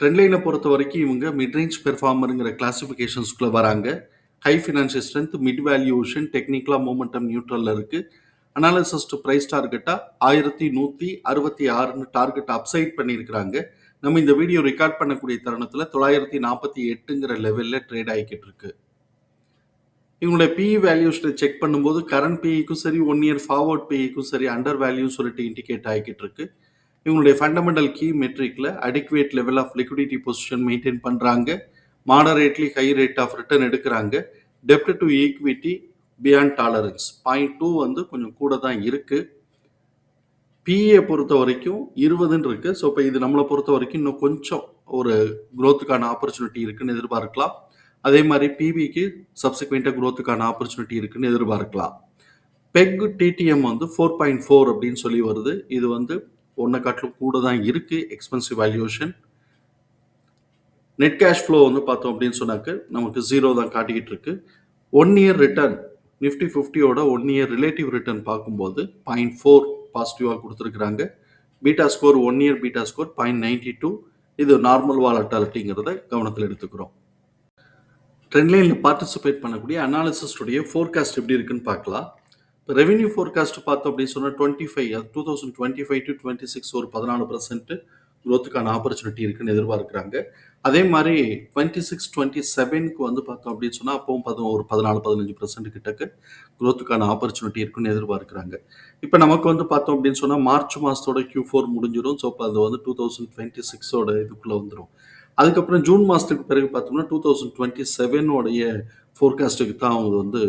ட்ரெண்ட்லைனை பொறுத்த வரைக்கும் இவங்க மிட்ரேஞ்ச் பெர்ஃபார்மருங்கிற கிளாஸிஃபிகேஷன்ஸ்குள்ளே வராங்க. High financial strength mid valuation டெக்னிக்கலாக மூமெண்டம் நியூட்ரலில் இருக்குது அனாலிசிஸ் டு ப்ரைஸ் டார்கெட்டாக ஆயிரத்தி நூற்றி அறுபத்தி ஆறுன்னு டார்கெட் அப்சைட் பண்ணியிருக்கிறாங்க. நம்ம இந்த வீடியோ ரெக்கார்ட் பண்ணக்கூடிய தருணத்தில் தொள்ளாயிரத்தி நாற்பத்தி எட்டுங்கிற லெவலில் ட்ரேட் ஆகிக்கிட்டு இருக்கு. இவங்களுடைய பிஇ வேல்யூஷனை செக் பண்ணும்போது கரண்ட் பிஇக்கும் சரி ஒன் இயர் ஃபார்வர்ட் பிஇக்கும் சரி அண்டர் வேல்யூ சொல்லிட்டு இண்டிகேட் ஆகிக்கிட்டு இருக்குது இவங்களுடைய fundamental key மெட்ரிக்கில் adequate level of liquidity position maintain பண்ணுறாங்க moderately high rate of return எடுக்கிறாங்க. டெப்ட் to equity beyond tolerance point two வந்து கொஞ்சம் கூட தான் இருக்குது பிஏ பொறுத்த வரைக்கும் இருபதுன்னு இருக்குது ஸோ இப்போ இது நம்மளை பொறுத்த வரைக்கும் இன்னும் கொஞ்சம் ஒரு க்ரோத்துக்கான ஆப்பர்ச்சுனிட்டி இருக்குன்னு எதிர்பார்க்கலாம். அதே மாதிரி பிபிக்கு சப்சிக்வெண்ட்டாக க்ரோத்துக்கான ஆப்பர்ச்சுனிட்டி இருக்குன்னு எதிர்பார்க்கலாம். பெக் டிடிஎம் வந்து ஃபோர் பாயிண்ட் ஃபோர் அப்படின்னு சொல்லி வருது. இது வந்து ஒன்றை காட்டிலும் கூட தான் இருக்குது expensive valuation net cash flow வந்து பார்த்தோம் அப்படின்னு சொன்னாக்க நமக்கு ஜீரோ தான் காட்டிக்கிட்டு இருக்கு. ஒன் இயர் ரிட்டர்ன் நிஃப்டி ஃபிஃப்டியோட ஒன் இயர் ரிலேட்டிவ் ரிட்டர்ன் பார்க்கும்போது பாயிண்ட் ஃபோர் பாசிட்டிவாக கொடுத்துருக்குறாங்க. Beta score one year beta score point ninety two இது நார்மல் வாலட்டாலிட்டிங்கிறத கவனத்தில் எடுத்துக்கிறோம். ட்ரெண்ட்லைனில் பார்ட்டிசிபேட் பண்ணக்கூடிய அனாலிசிஸ்டுடைய ஃபோர்காஸ்ட் எப்படி இருக்குன்னு பார்க்கலாம். ரெவென்யூ ஃபோர்காஸ்ட் பார்த்தோம் அப்படின்னு சொன்னால் twenty five two thousand twenty five to twenty six ஒரு பதினாலு பர்சன்ட் க்ரோத்துக்கான ஆப்பர்ச்சுனிட்டி இருக்குன்னு எதிர்பார்க்குறாங்க. அதே மாதிரி டுவெண்ட்டி சிக்ஸ் டுவெண்ட்டி செவனுக்கு வந்து பார்த்தோம் அப்படின்னு சொன்னால் அப்பவும் பதினோரு ஒரு பதினாலு பதினஞ்சு பர்சன்ட் கிட்டக்கு க்ரோத்துக்கான ஆப்பர்ச்சுனிட்டி இருக்குன்னு எதிர்பார்க்குறாங்க. இப்போ நமக்கு வந்து பார்த்தோம் அப்படின்னு சொன்னால் மார்ச் மாதத்தோட கியூ ஃபோர் முடிஞ்சிடும் ஸோ இப்போ அது வந்து டூ தௌசண்ட் டுவெண்ட்டி சிக்ஸோட இதுக்குள்ளே வந்துடும் அதுக்கப்புறம் ஜூன் மாதத்துக்கு பிறகு பார்த்தோம்னா டூ தௌசண்ட் டுவெண்ட்டி செவனோடைய ஃபோர்காஸ்ட்டுக்கு தான் அவங்க வந்து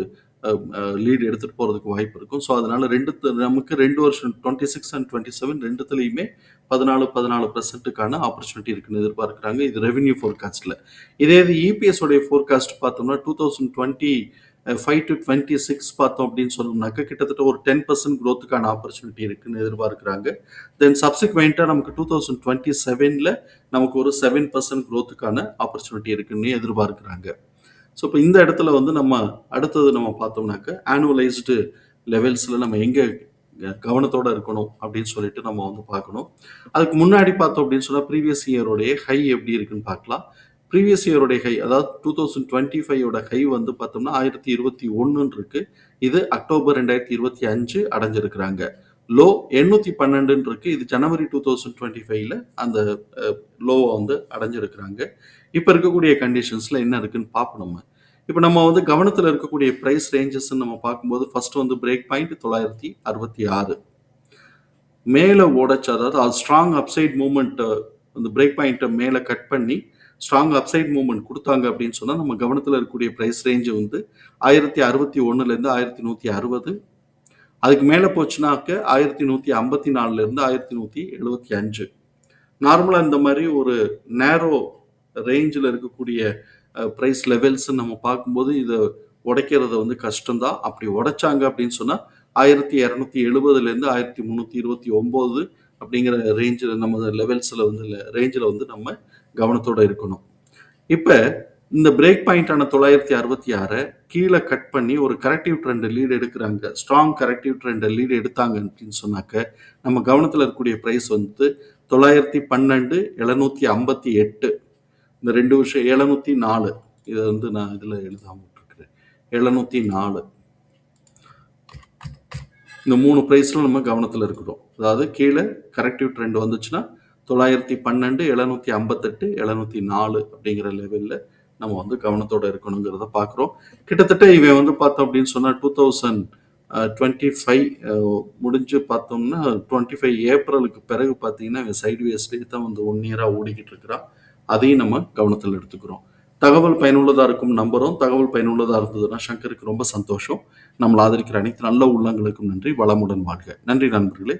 லீடு எடுத்துகிட்டு போகிறதுக்கு வாய்ப்பு இருக்கும். ஸோ அதனால் ரெண்டு நமக்கு ரெண்டு வருஷம் twenty six and twenty seven ரெண்டுத்துலேயுமே பதினாலு பதினாலு பர்சன்ட்டுக்கான ஆப்பர்ச்சுனிட்டி இருக்குன்னு எதிர்பார்க்குறாங்க. இது ரெவென்யூ ஃபோர்காஸ்ட்டில் இதே இது இபிஎஸ் உடைய ஃபோர்காஸ்ட் பார்த்தோம்னா two thousand twenty five to twenty six பார்த்தோம் அப்படின்னு சொன்னோம்னாக்க கிட்டத்தட்ட ஒரு டென் பர்சன்ட் க்ரோத்துக்கான ஆப்பர்ச்சுனிட்டி இருக்குன்னு எதிர்பார்க்குறாங்க. தென் சப்சிக்வெண்ட்டாக நமக்கு டூ தௌசண்ட் டுவெண்ட்டி செவனில் நமக்கு ஒரு செவன் பர்சன்ட் க்ரோத்துக்கான ஆப்பர்ச்சுனிட்டி இருக்குன்னு எதிர்பார்க்குறாங்க. ஸோ இப்போ இந்த இடத்துல வந்து நம்ம அடுத்தது நம்ம பார்த்தோம்னாக்க ஆனுவலைஸ்டு லெவல்ஸில் நம்ம எங்கே கவனத்தோடு இருக்கணும் அப்படின்னு சொல்லிட்டு நம்ம வந்து பார்க்கணும். அதுக்கு முன்னாடி பார்த்தோம் அப்படின்னு சொன்னால் ப்ரீவியஸ் இயருடைய ஹை எப்படி இருக்குன்னு பார்க்கலாம். ப்ரீவியஸ் இயருடைய ஹை அதாவது டூ தௌசண்ட் டுவெண்ட்டி ஃபைவோட ஹை வந்து பார்த்தோம்னா ஆயிரத்தி இருபத்தி ஒன்றுன்னு இருக்குது இது அக்டோபர் ரெண்டாயிரத்தி இருபத்தி அஞ்சு அடைஞ்சிருக்கிறாங்க. லோ எண்ணூற்றி பன்னெண்டுன்னு இருக்கு இது ஜனவரி டூ தௌசண்ட் டுவெண்ட்டி ஃபைவ்ல அந்த லோவை வந்து அடைஞ்சிருக்கிறாங்க. இப்போ இருக்கக்கூடிய கண்டிஷன்ஸில் என்ன இருக்குன்னு பார்ப்போம் நம்ம. இப்போ நம்ம வந்து கவனத்தில் இருக்கக்கூடிய ப்ரைஸ் ரேஞ்சஸ் நம்ம பார்க்கும்போது ஃபர்ஸ்ட் வந்து பிரேக் பாயிண்ட் தொள்ளாயிரத்தி அறுபத்தி ஆறு. மேலே ஓடச்சு அதாவது அது ஸ்ட்ராங் அப்சைட் மூமெண்ட் அந்த பிரேக் பாயிண்ட்டை மேலே கட் பண்ணி ஸ்ட்ராங் அப்சைட் மூவ்மெண்ட் கொடுத்தாங்க அப்படின்னு சொன்னால் நம்ம கவனத்தில் இருக்கக்கூடிய ப்ரைஸ் ரேஞ்சு வந்து ஆயிரத்தி அறுபத்தி ஒன்றுலேருந்து ஆயிரத்தி நூற்றி அறுபது அதுக்கு மேலே போச்சுனாக்க ஆயிரத்தி நூற்றி ஐம்பத்தி நாலுலேருந்து ஆயிரத்தி நூற்றி எழுபத்தி அஞ்சு. நார்மலாக இந்த மாதிரி ஒரு நேரோ ரேஞ்சில் இருக்கக்கூடிய ப்ரைஸ் லெவல்ஸ் நம்ம பார்க்கும்போது இதை உடைக்கிறது வந்து கஷ்டம்தான். அப்படி உடைச்சாங்க அப்படின்னு சொன்னால் ஆயிரத்தி இரநூத்தி எழுபதுலேருந்து ஆயிரத்தி முந்நூற்றி இருபத்தி ஒம்பது அப்படிங்கிற ரேஞ்சில் நம்ம லெவல்ஸில் வந்து ரேஞ்சில் வந்து நம்ம கவனத்தோடு இருக்கணும். இப்போ இந்த பிரேக் பாயிண்டான தொள்ளாயிரத்தி அறுபத்தி ஆறை கீழே கட் பண்ணி ஒரு கரெக்டிவ் ட்ரெண்ட் லீடு எடுக்கிறாங்க. ஸ்ட்ராங் கரெக்டிவ் ட்ரெண்ட் லீடு எடுத்தாங்க அப்படின்னு சொன்னாக்க நம்ம கவனத்தில் இருக்கக்கூடிய ப்ரைஸ் வந்து தொள்ளாயிரத்தி பன்னெண்டு எழுநூற்றி ஐம்பத்தி எட்டு. இந்த ரெண்டு விஷயம் எழுநூற்றி நாலு. இதை வந்து நான் இதில் எழுதாமல் விட்டுருக்குறேன். எழுநூற்றி நாலு. இந்த மூணு ப்ரைஸில் நம்ம கவனத்தில் இருக்கிறோம் அதாவது கீழே கரெக்டிவ் ட்ரெண்ட் வந்துச்சுன்னா தொள்ளாயிரத்தி பன்னெண்டு எழுநூற்றி ஐம்பத்தெட்டு எழுநூற்றி நாலு அப்படிங்கிற லெவலில் நம்ம வந்து கவனத்தோடு இருக்கணுங்கிறத பார்க்குறோம் கிட்டத்தட்ட இவன் வந்து பார்த்தோம் அப்படின்னு சொன்னால் டூ தௌசண்ட் டுவெண்ட்டி ஃபைவ் முடிஞ்சு பார்த்தோம்னா டுவெண்ட்டி ஃபைவ் ஏப்ரலுக்கு பிறகு பார்த்தீங்கன்னா இவன் சைடு வேஸ்லேயே தான் வந்து ஒன் இயராக ஓடிக்கிட்டு இருக்கிறான். அதையும் நம்ம கவனத்தில் எடுத்துக்கிறோம். தகவல் பயனுள்ளதாக இருக்கும் நம்புகிறோம் தகவல் பயனுள்ளதாக இருந்ததுன்னா சங்கருக்கு ரொம்ப சந்தோஷம். நம்மளை ஆதரிக்கிற அனைத்து நல்ல உள்ளங்களுக்கும் நன்றி. வளமுடன் வாழ்க. நன்றி நண்பர்களே.